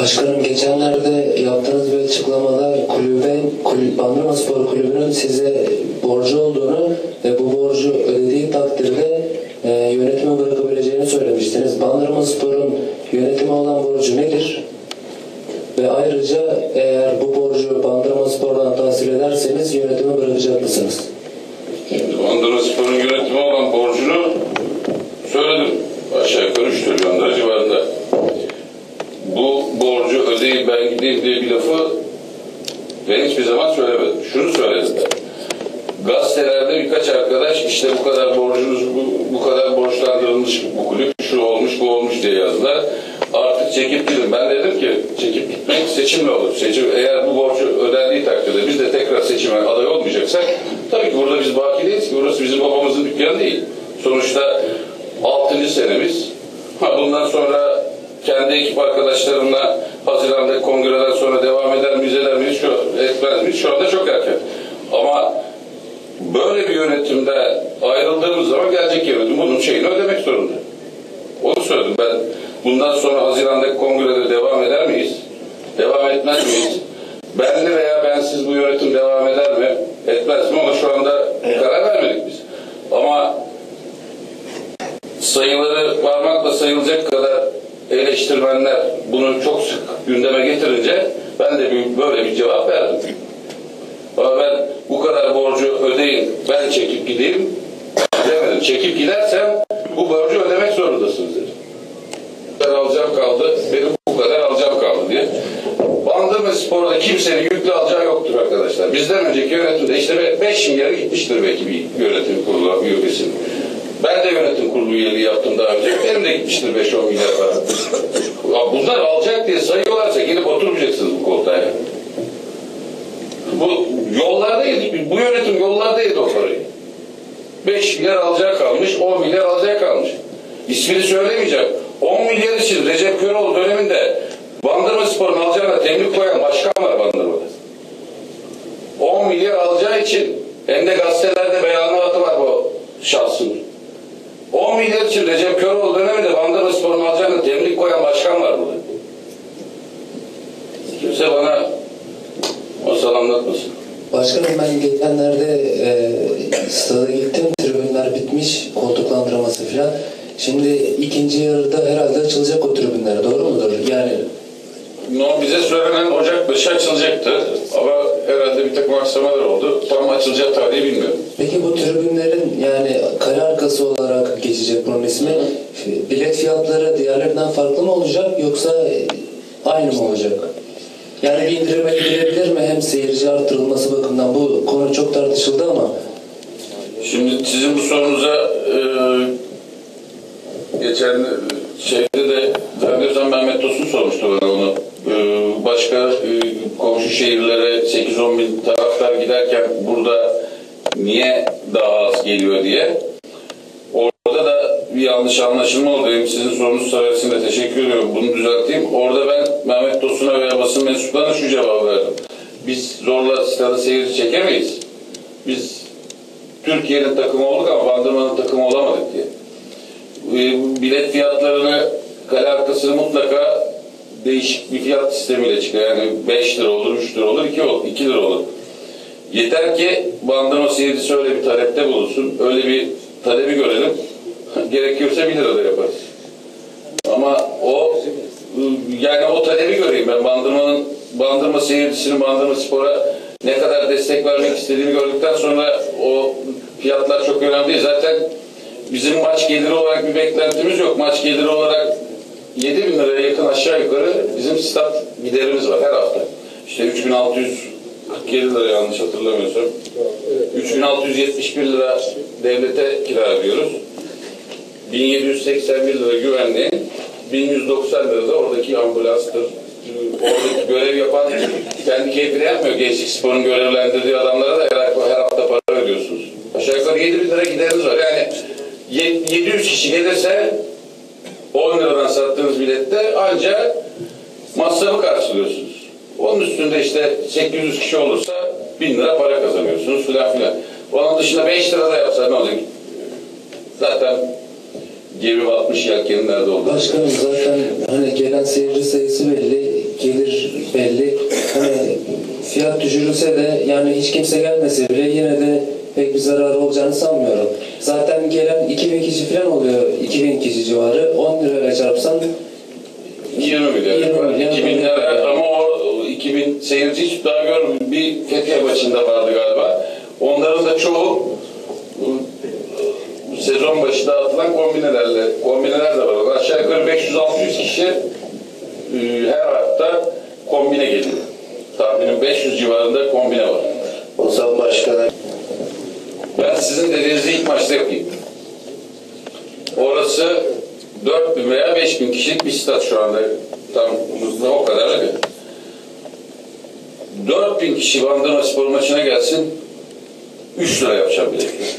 Başkanım geçenlerde yaptığınız bir açıklamada kulübe, kulüp, Bandırma Spor Kulübü'nün size borcu olduğunu ve bu borcu ödediği takdirde e, yönetimi bırakabileceğini söylemiştiniz. Bandırma Spor'un yönetime olan borcu nedir? Ve ayrıca eğer bu borcu Bandırma Spor'dan tahsil ederseniz yönetimi bırakacak mısınız? Bandırma Spor'un yönetimi olan borcunu söyledim. Aşağı yukarı 3 trilyon lira civarında. Bu borcu ödeyip ben gideyim diye bir lafı ben hiçbir zaman söylemedim. Şunu söyledim. Gazetelerde birkaç arkadaş işte bu kadar borcunuz, bu, bu kadar borçlandırılmış bu kulüp, şu olmuş, bu olmuş diye yazdılar. Artık çekip gidin. Ben dedim ki çekip gitmek seçimle olur. Seçim, eğer bu borcu ödendiği takdirde biz de tekrar seçime aday olmayacaksak tabii ki burada biz baki değiliz ki. Burası bizim babamızın dükkanı değil. Sonuçta 6. senemiz. Ha bundan sonra kendi ekip arkadaşlarımla Haziran'da kongreden sonra devam eder miyiz eder miyiz şu, etmez miyiz şu anda çok erken. Ama böyle bir yönetimde ayrıldığımız zaman gelecek yönetim bunun şeyini ödemek zorunda. Onu söyledim ben. Bundan sonra Haziran'daki kongrede devam eder miyiz? Devam etmez miyiz? Benli veya bensiz bu yönetim devam eder mi? Etmez mi? Ama şu anda karar vermedik biz. Ama sayıları parmakla sayılacak kadar eleştirmenler bunu çok sık gündeme getirince ben de bir, böyle bir cevap verdim. Ama ben bu kadar borcu ödeyin, ben çekip gideyim demedim. Çekip gidersem bu borcu ödemek zorundasınız dedim. Kadar alacağım kaldı, benim bu kadar alacağım kaldı diye. Bandırma Spor'da kimsenin yüklü alacağı yoktur arkadaşlar. Bizden önceki yönetimde işte 5 milyara gitmiştir belki bir yönetim kurulu üyesinin. Ben de yönetim kurulu üyeliği yaptım daha önce. Benim de gitmiştir 5-10 milyar para. Bunlar alacak diye sayıyorlarsa gelip oturmayacaksınız bu koltuğa. Bu yollarda yedi, bu yönetim yollarda yedi o parayı. 5 milyar alacağı kalmış, 10 milyar alacağı kalmış. İsmini söylemeyeceğim. 10 milyar için Recep Köroğlu döneminde Bandırma Spor'un alacağına temlik koyan başkan var Bandırma'da. 10 milyar alacağı için hem de gazetelerde beyanatı var bu şahsın. 10 milyar için Recep Köroğlu döneminde Bandırma Spor'un alacağına temlik koyan başkan var burada. Kimse bana masal anlatmasın. Başkanım ben geçenlerde e, stada gittim. Tribünler bitmiş. Koltuklandırması falan. Şimdi ikinci yarıda herhalde açılacak o tribünler. Doğru mudur? Yani No, bize söylenen Ocak başı açılacaktı bir takım aksamalar oldu. Tam açılacak tarihi bilmiyorum. Peki bu tribünlerin yani kale arkası olarak geçecek bunun ismi. Bilet fiyatları diğerlerinden farklı mı olacak yoksa aynı mı olacak? Yani bir indirime gidilebilir mi hem seyirci artırılması bakımından bu konu çok tartışıldı ama Şimdi sizin bu sorunuza e, geçen şeyde de zannediyorsam Mehmet Tosun sormuştu bana. E, başka e, komşu şehirlere 8-10 bin taraftar giderken burada niye daha az geliyor diye. Orada da bir yanlış anlaşılma oldu. Benim sizin sorunuz sayesinde teşekkür ediyorum. Bunu düzelteyim. Orada ben Mehmet Tosun'a veya basın mensuplarına şu cevabı verdim. Biz zorla stada seyirci çekemeyiz. Biz Türkiye'nin takımı olduk ama Bandırma'nın takımı olamadık diye. Ee, Bilet fiyatlarını kale arkasını mutlaka değişik bir fiyat sistemiyle çıkıyor. Yani 5 lira olur, 3 lira olur, 2, olur, 2 lira olur. Yeter ki bandırma seyircisi öyle bir talepte bulunsun. Öyle bir talebi görelim. Gerekiyorsa 1 lira da yaparız. Ama o yani o talebi göreyim ben bandırmanın bandırma seyircisinin bandırma spora ne kadar destek vermek istediğini gördükten sonra o fiyatlar çok önemli değil. Zaten bizim maç geliri olarak bir beklentimiz yok. Maç geliri olarak 7 bin liraya yakın aşağı yukarı bizim stat giderimiz var her hafta. İşte 3647 lira yanlış hatırlamıyorsam. 3671 lira devlete kira ödüyoruz. 1781 lira güvenliğin, 1190 lira da oradaki ambulanstır. Oradaki görev yapan kendi keyfine yapmıyor. Gençlik Spor'un görevlendirdiği adamlara da her, her hafta para ödüyorsunuz. Aşağı yukarı 7 bin lira gideriniz var. Yani 700 kişi gelirse 10 liradan sattığınız ancak masrafı karşılıyorsunuz. Onun üstünde işte 800 kişi olursa 1000 lira para kazanıyorsunuz filan filan. Onun dışında 5 lira da yapsa ne olacak? Zaten gemi batmış yelkenin nerede olduğunu. Başkanım zaten hani gelen seyirci sayısı belli, gelir belli. Hani fiyat düşürülse de yani hiç kimse gelmese bile yine de pek bir zararı olacağını sanmıyorum. Zaten gelen 2000 kişi falan oluyor, 2000 kişi civarı. 10 lirayla çarpsan 20 milyon. 20 milyon. 2000 lira ama o 2000 seyirci hiç daha görmedim. Bir Fethiye maçında vardı galiba. Onların da çoğu sezon başı dağıtılan kombinelerle, kombineler de var. Aşağı yukarı 500-600 kişi e, her hafta kombine geliyor. Tahminim 500 civarında kombine var. O zaman başkana Ben sizin dediğinizi ilk maçta yapayım. 4000 veya 5000 kişilik bir stat şu anda. Tam o kadar öyle. 4000 kişi Bandırma Spor maçına gelsin 3 lira yapacağım biletleri.